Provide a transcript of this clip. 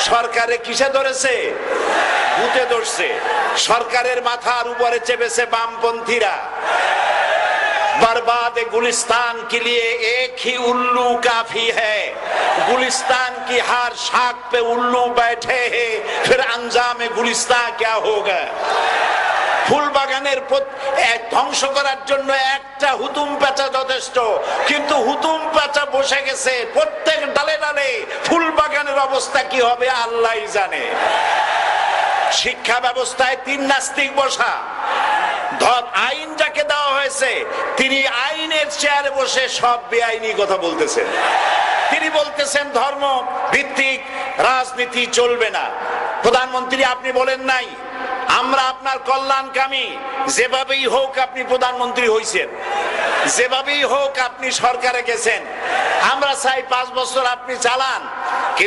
সরকারে কিসে ধরেছে ভূতে ধরছে সরকারের মাথার উপরে চেপেছে বামপন্থীরা बर्बाद गुलिस्तान के लिए एक ही उल्लू काफी है गुलिस्तान की हर शाख पे उल्लू बैठे हैं फिर अंजाम गुलिस्तान क्या होगा ফুল বাগানের প্রত- এক ধ্বংস করার জন্য একটা হুতুম পেঁচা যথেষ্ট কিন্তু হুতুম পেঁচা বসে গেছে প্রত্যেক ডালে ডালে ফুল বাগানের অবস্থা কি হবে আল্লাহই জানে। শিক্ষা ব্যবস্থায় তিন নাস্তিক বসা। আইন যাকে দেওয়া হয়েছে, তিনি আইনের চেয়ারে বসে সব বেআইনি কথা বলতেছেন। তিনি বলতেছেন, ধর্ম ভিত্তিক রাজনীতি চলবে না। প্রধানমন্ত্রী আপনি বলেন নাই, আমরা আপনার কল্যাণকামী। যেভাবেই হোক আপনি প্রধানমন্ত্রী হইছেন। যেভাবেই হোক আপনি সরকারে গেছেন। আমরা চাই পাঁচ বছর আপনি চালান